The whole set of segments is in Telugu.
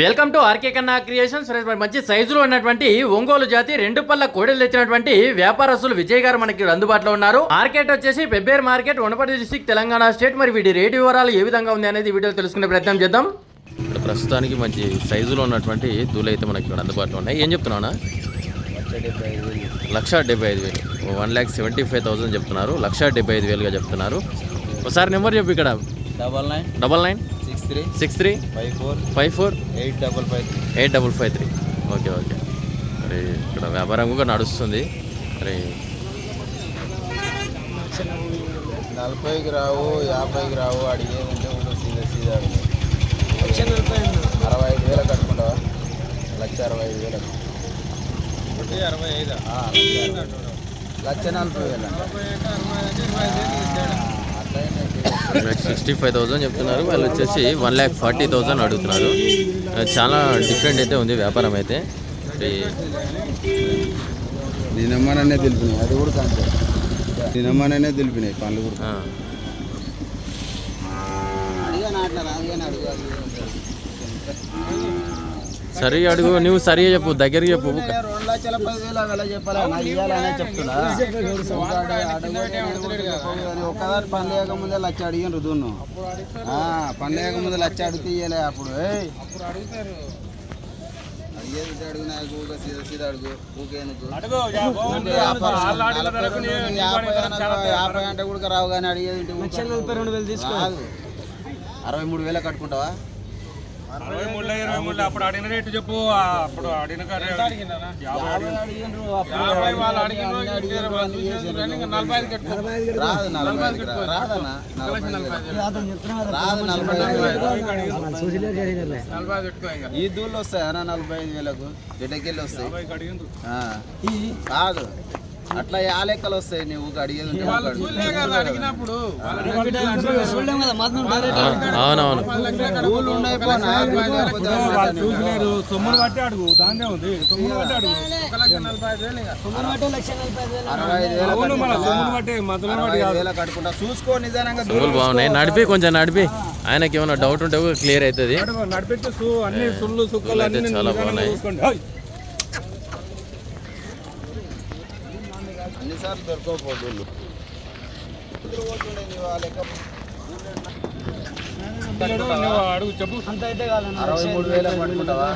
Welcome to RK Kanna creations మంచి సైజులో ఉన్నటువంటి ఒంగోలు జాతి రెండు పళ్ళ కోడలు తెచ్చినటువంటి వ్యాపారస్తులు విజయ్ గారు మనకి ఇక్కడ అందుబాటులో ఉన్నారు. మార్కెట్ వచ్చేసి Pebbair market Wanaparthy district Telangana state మరి వీటి రేటు వివరాలు ఏ విధంగా ఉంది అనేది వీడియో తెలుసుకునే ప్రయత్నం చేద్దాం. ఇక్కడ ప్రస్తుతానికి మంచి సైజులో ఉన్నటువంటి దూలు అయితే మనకి ఇక్కడ అందుబాటులో ఉన్నాయి. ఏం చెప్తున్నావునా లక్ష డెబ్బై ఐదు వేలు. One lakh seventy five thousand చెప్తున్నారు. లక్ష డెబ్బై ఐదు వేలుగా చెప్తున్నారు. ఒకసారి నెంబర్ చెప్పు ఇక్కడ. Double nine double nine three six three five four five four eight double five three eight double five three okay okay మరి ఇక్కడ వ్యాపారం కూడా నడుస్తుంది. మరి నలభైకి రావు యాభైకి రావు అడిగేదంటే ఊళ్ళో సీదా సీదా అడుగు. అరవై ఐదు వేలు కట్టుకుంటావా? లక్ష అరవై ఐదు వేలు అరవై ఐదు? లక్ష నలభై వేలు. సిక్స్టీ ఫైవ్ థౌసండ్ చెప్తున్నారు. వాళ్ళు వచ్చేసి వన్ ల్యాక్ ఫార్టీ థౌసండ్ అడుగుతున్నారు. అది చాలా డిఫరెంట్ అయితే ఉంది వ్యాపారం అయితే. అమ్మననే తెలిపినాయి. అది కూడా అమ్మననే తెలిపినాయి పనులు కూడా. ఆ, సరే అడుగు నువ్వు సరిగా చెప్పు దగ్గరికి చెప్పు. ఒక్కదారి పని లేకముందే లక్ష అడిగిన దున్ను. పని లేకముందే లక్ష అడిగితే ఇయ్యలే అప్పుడు. ఏయ్. అడిగేది అడుగు నాకు సీదా సీదా అడుగు ఊకేందుకు యాభై అంటే కూడా రావు కానీ అడిగేది. అరవై మూడు వేలు కట్టుకుంటావా? అరవై మూడు ఇరవై మూడు అప్పుడు అడిగిన రేటు చెప్పు అప్పుడు అడిగిన. ఈ దూళ్ళు వస్తాయి అన్న నలభై ఐదు వేలకు గిడ్డకెళ్ళి వస్తాయి. కాదు అట్లా ఆ లెక్కలు వస్తాయి నువ్వు అడిగేది అవునవును. సొమ్మును బట్టి అడుగు దాన్నే ఉంది. సొమ్మును బట్టి అడుగు. బాగున్నాయి. నడిపి కొంచెం నడిపి. ఆయనకి ఏమైనా డౌట్ ఉంటే క్లియర్ అవుతుంది. అడుగు, నడిపించు సు అన్ని సుళ్ళు సుక్కలు అయితే అన్ని చాలా నిదానంగా బాగున్నాయి. చూసుకోండి ఓయ్. అన్నిసార్లు దొరకకపో దూళ్ళు నువ్వు అడుగు చెప్పు. అరవై మూడు వేలు పట్టుకుంటావా?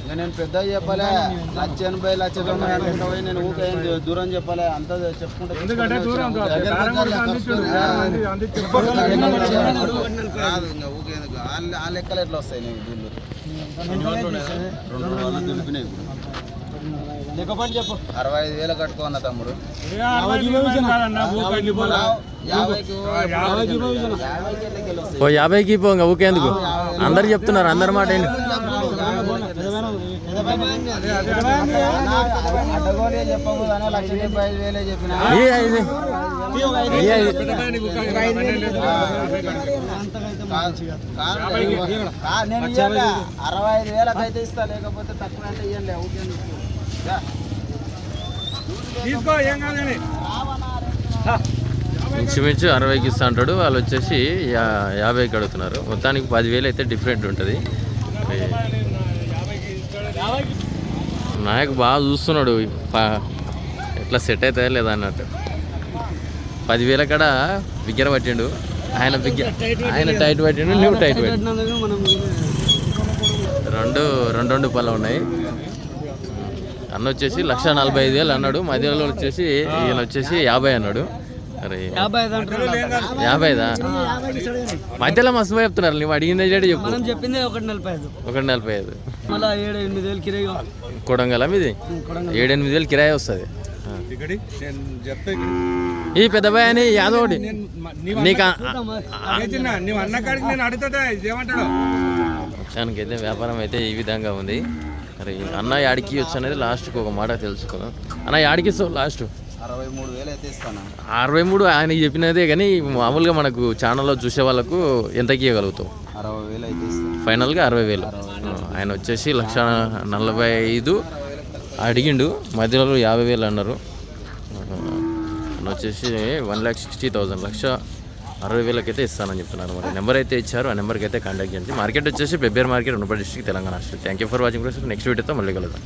ఇంకా నేను పెద్ద చెప్పలే. లక్ష ఎనభై లక్ష తొంభై అనుకుంటావా నేను ఊకే దూరం చెప్పలే. అంతా చెప్పుకుంటా ఊకే ఆ- లెక్కలు ఎట్లా వస్తాయి నీకు? అరవై ఐదు వేలు కట్టుకోన్న తమ్ముడు. ఓ యాభైకి పో ఇంకా ఊకేందుకు అందరు చెప్తున్నారు అందరి మాట ఏంటి? చెప్పకూడదు లక్ష డెబ్బై ఐదు. వేలే చెప్పిన మించు మించు నేను అరవై ఐదు వేలకు అయితే ఇస్తా లేకపోతే తక్కువ అంటే ఇవ్వండి తీసుకో ఏం ఇంచుమించు అరవైకి ఇస్తా అంటాడు వాళ్ళు వచ్చేసి యా యాభైకి అడుగుతున్నారు. మొత్తానికి పదివేలు అయితే డిఫరెంట్ ఉంటుంది. నాయకు బాగా చూస్తున్నాడు. ఎట్లా సెట్ అవుతాయా లేదా అన్నట్టు. పదివేల కాడ బిగ్గర పట్టిండు ఆయన బిగ్గ ఆయన టైట్ పట్టిండు నువ్వు టైట్ పట్టిండు రెండు రెండు రెండు పళ్ళు ఉన్నాయి. అన్న వచ్చేసి లక్ష నలభై ఐదు వేలు అన్నాడు. మధ్యలో వచ్చేసి ఈయన వచ్చేసి యాభై అన్నాడు. అరే యాభైదా మధ్యలో మస్తు చెప్తున్నారు. నువ్వు అడిగిందే చెడు చెప్పు. మనం చెప్పింది ఒకటి నలభై ఐదు. ఒకటి నలభై ఐదు. మళ్ళీ ఏడు ఎనిమిది వేలు కిరాయి కొడంగల మీది? ఏడెనిమిది వేలు కిరాయి వస్తుంది. ఇక్కడి నేను చెప్తే ఈ పెద్ద అని యాదవ్ ఒకటి. నేను మ- నీవు నీకు అన్న- ఏ చిన్న, నీవు అన్న కాడికి నేను అడుగుతా ఏమంటాడు మొత్తానికైతే వ్యాపారం అయితే ఈ విధంగా ఉంది. మరి అన్న యాడికి వచ్చు అనేది లాస్ట్కి ఒక మాట తెలుసుకుందాం. అన్న యాడికి ఇస్తావు లాస్ట్? అరవై మూడు వేలు అయితే ఇస్తాను? అరవై మూడు ఆయన చెప్పినదే కానీ మామూలుగా మనకు ఛానల్లో చూసే వాళ్ళకు ఎంతకి ఇవ్వగలుగుతావు? అరవై వేలు అయితే ఇస్తాను. ఫైనల్గా అరవై వేలు. ఆయన వచ్చేసి లక్ష నలభై ఐదు అడిగిండు. మధ్యలో యాభై వేలు అన్నారు. ఆ, వచ్చేసి వన్ ల్యాక్ సిక్స్టీ థౌసండ్ లక్ష అరవై వేలకైతే ఇస్తానని చెప్తున్నారు మరి. నెంబర్ అయితే ఇచ్చారు ఆ నెంబర్కి అయితే కాంటాక్ట్ చేయండి. మార్కెట్ వచ్చేసి Pebbair market Unnapalli district Telangana state thank you for watching next వీడియోతో మళ్ళీ కలుద్దాం.